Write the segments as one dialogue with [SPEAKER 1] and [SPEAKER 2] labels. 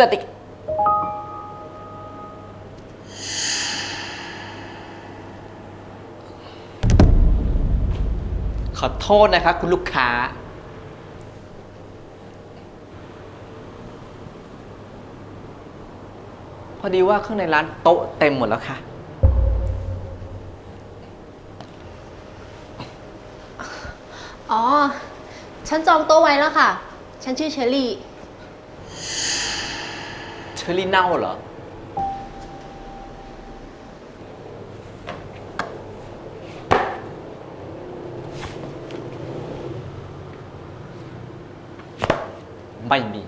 [SPEAKER 1] สติกขอโทษนะครับคุณลูกค้า พอดีว่าข้างในร้านโต๊ะเต็มหมดแล้วค่ะ
[SPEAKER 2] อ๋อ ฉันจองโต๊ะไว้แล้วค่ะ ฉันชื่อเชอรี่
[SPEAKER 1] เชอรี่เน่าเหรอ ไม่มี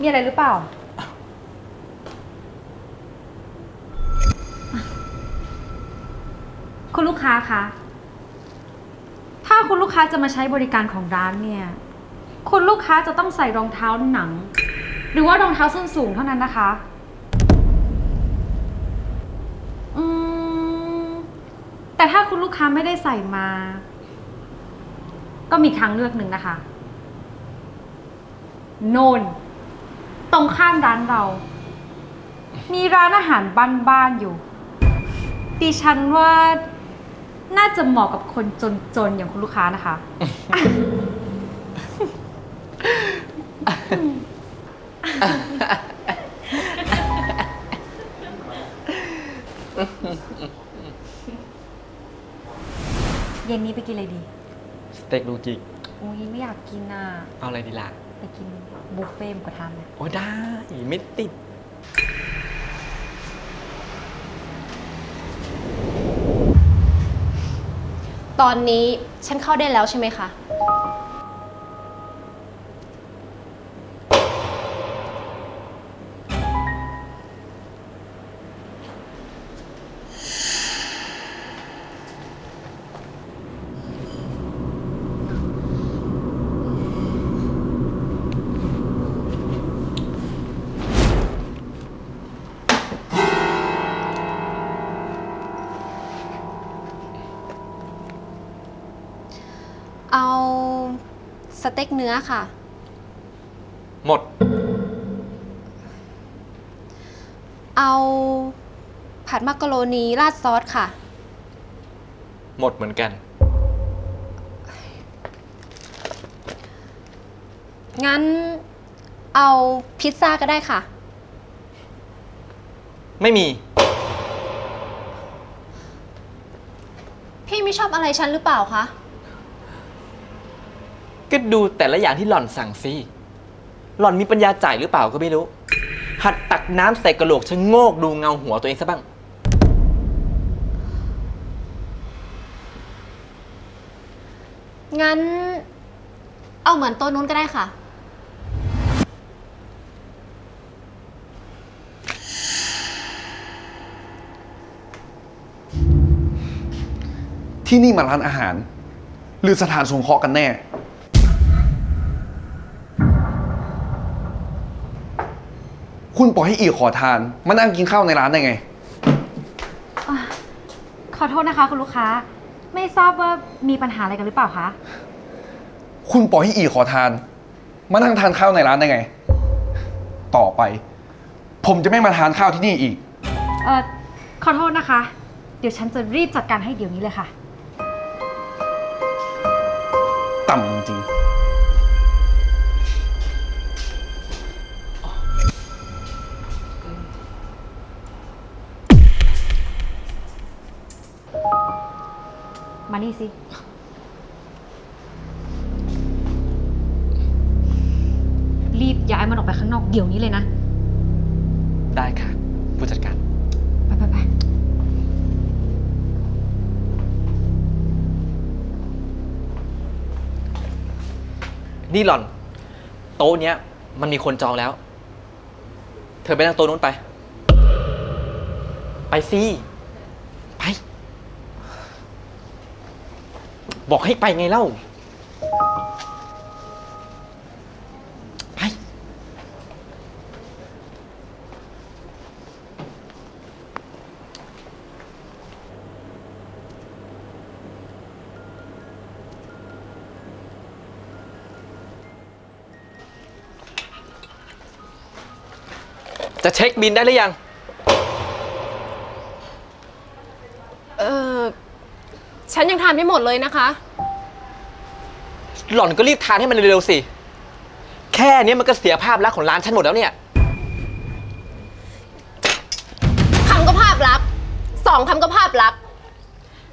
[SPEAKER 3] มีอะไรหรือเปล่า คุณลูกค้าคะ ถ้าคุณลูกค้าจะมาใช้บริการของร้านเนี่ย คุณลูกค้าจะต้องใส่รองเท้าหนัง หรือว่ารองเท้าส้นสูงเท่านั้นนะคะ อืม แต่ถ้าคุณลูกค้าไม่ได้ใส่มา ก็มีทางเลือกหนึ่งนะคะ โนน ตรงข้ามร้านเรา มีร้านอาหารบ้านๆอยู่ ดิฉันว่าน่าจะเหมาะกับคนจนๆ อย่างคุณลูกค้านะคะ เย็นนี้ไปกินอะไรดี
[SPEAKER 1] สเต็กลูจิก
[SPEAKER 3] อุ้ยไม่อยากกินอะ
[SPEAKER 1] เอาอะไรดีล่ะ
[SPEAKER 3] ไปกินบุฟเฟ่ต์หมูกระทะไหม
[SPEAKER 1] โอ้ได้ไม่ติด
[SPEAKER 2] ตอนนี้ฉันเข้าได้แล้วใช่ไหมคะ สเต็กเนื้อค่ะ
[SPEAKER 1] หมด
[SPEAKER 2] เอาผัดมักกะโรนีราดซอสค่ะ
[SPEAKER 1] หมดเหมือนกัน
[SPEAKER 2] งั้นเอาพิซซ่าก็ได้ค่ะ
[SPEAKER 1] ไม่มี
[SPEAKER 2] พี่ไม่ชอบอะไรฉันหรือเปล่าคะ
[SPEAKER 1] ก็ดูแต่ละอย่างที่หล่อนสั่งสิ หล่อนมีปัญญาจ่ายหรือเปล่าก็ไม่รู้ หัดตักน้ำใส่กระโหลกชะโงกดูเงาหัวตัวเองซะบ้าง
[SPEAKER 2] งั้น เอาเหมือนโต๊ะนู้นก็ได้ค่ะ
[SPEAKER 4] ที่นี่มาร้านอาหาร หรือสถานสงเคราะห์กันแน่ คุณปล่อยให้อีขอทานมานั่งกินข้าวในร้านได้ไง
[SPEAKER 3] ขอโทษนะคะคุณลูกค้า ไม่ทราบว่ามีปัญหาอะไรกันหรือเปล่าคะ
[SPEAKER 4] คุณปล่อยให้อีขอทานมานั่งทานข้าวในร้านได้ไง ต่อไป ผมจะไม่มาทานข้าวที่นี่อีก
[SPEAKER 3] เออขอโทษนะคะ เดี๋ยวฉันจะรีบจัดการให้เดี๋ยวนี้เลยค่ะ
[SPEAKER 4] ต่ำจริง
[SPEAKER 3] มานี่สิ รีบย้ายมันออกไปข้างนอกเดี๋ยวนี้เลยนะ
[SPEAKER 1] ได้ค่ะ ผู้จัดการ
[SPEAKER 3] ไปไปไป
[SPEAKER 1] นี่หล่อน โต๊ะเนี้ย มันมีคนจองแล้ว เธอไปนั่งโต๊ะนู้นไป ไปสิ บอกให้ไปไงเล่า ไป จะเช็คบินได้หรือยัง
[SPEAKER 2] นยังทานไม่หมดเลยนะคะ
[SPEAKER 1] หล่อนก็รีบทานให้มันเร็วๆสิ แค่เนี้ยมันก็เสียภาพลักษณ์ของร้านฉันหมดแล้วเนี่ย
[SPEAKER 2] คำก็ภาพลักษณ์สองคำก็ภาพลักษณ์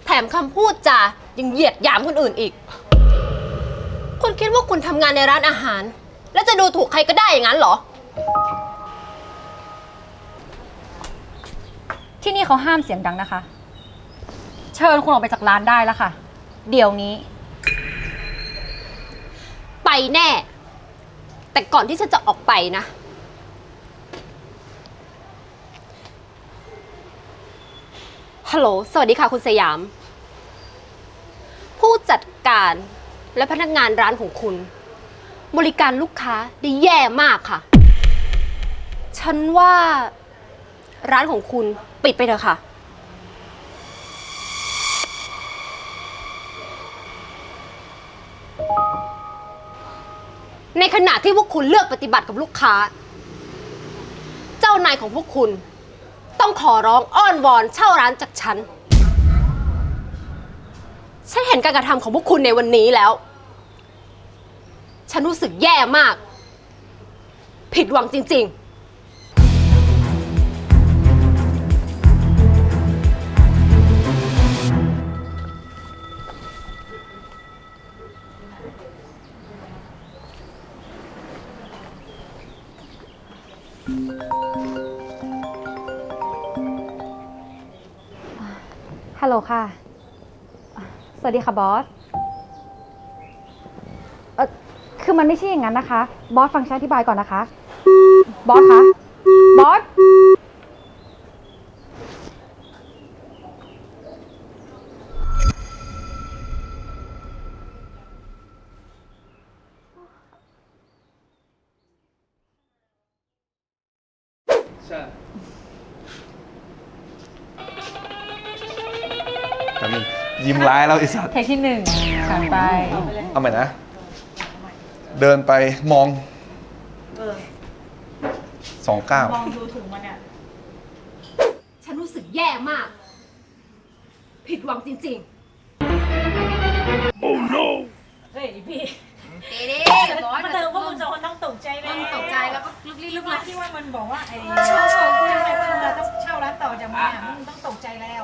[SPEAKER 2] แถมคำพูดจายังเหยียดหยามคนอื่นอีก คุณคิดว่าคุณทำงานในร้านอาหาร แล้วจะดูถูกใครก็ได้อย่างนั้นเหรอ
[SPEAKER 3] ที่นี่เขาห้ามเสียงดังนะคะ เชิญคุณออกไปจากร้านได้แล้วค่ะ เดี๋ยวนี้
[SPEAKER 2] ไปแน่ แต่ก่อนที่ฉันจะออกไปนะ ฮัลโหล สวัสดีค่ะคุณสยาม ผู้จัดการและพนักงานร้านของคุณ บริการลูกค้าได้แย่มากค่ะ ฉันว่าร้านของคุณปิดไปเถอะค่ะ ในขณะที่พวกคุณเลือกปฏิบัติกับลูกค้า เจ้านายของพวกคุณ ต้องขอร้องอ้อนวอนเช่าร้านจากฉัน ฉันเห็นการกระทำของพวกคุณในวันนี้แล้ว ฉันรู้สึกแย่มาก ผิดหวังจริง ๆ
[SPEAKER 3] ฮัลโหลค่ะ สวัสดีค่ะบอสเออคือมันไม่ใช่อย่างนั้นนะคะ บอสฟังฉันอธิบายก่อนนะคะ บอสคะ บอส
[SPEAKER 4] แต่ ยิ้มร้ายแล้วไอ้สัตว์
[SPEAKER 3] เทคที่หนึ่งผ่านไป
[SPEAKER 4] เอาใหม่นะ เดินไปมองสองเก้า
[SPEAKER 2] ฉันรู้สึกแย่มาก ผิดหวังจริงๆ
[SPEAKER 5] เฮ้ยพี่
[SPEAKER 2] เด้บอส
[SPEAKER 5] มาเติมว่ามึงสองคนต้องตกใจไหม
[SPEAKER 2] ตกใจแล้วก็ลุกลี้ลุกลน
[SPEAKER 5] ที่ว่ามันบอกว่าไอ้เช่าของเพื่อนอะไรเพื่อนเราต้องเช่าร้านต่อจากมึงอะมึงต้องตกใจแล้ว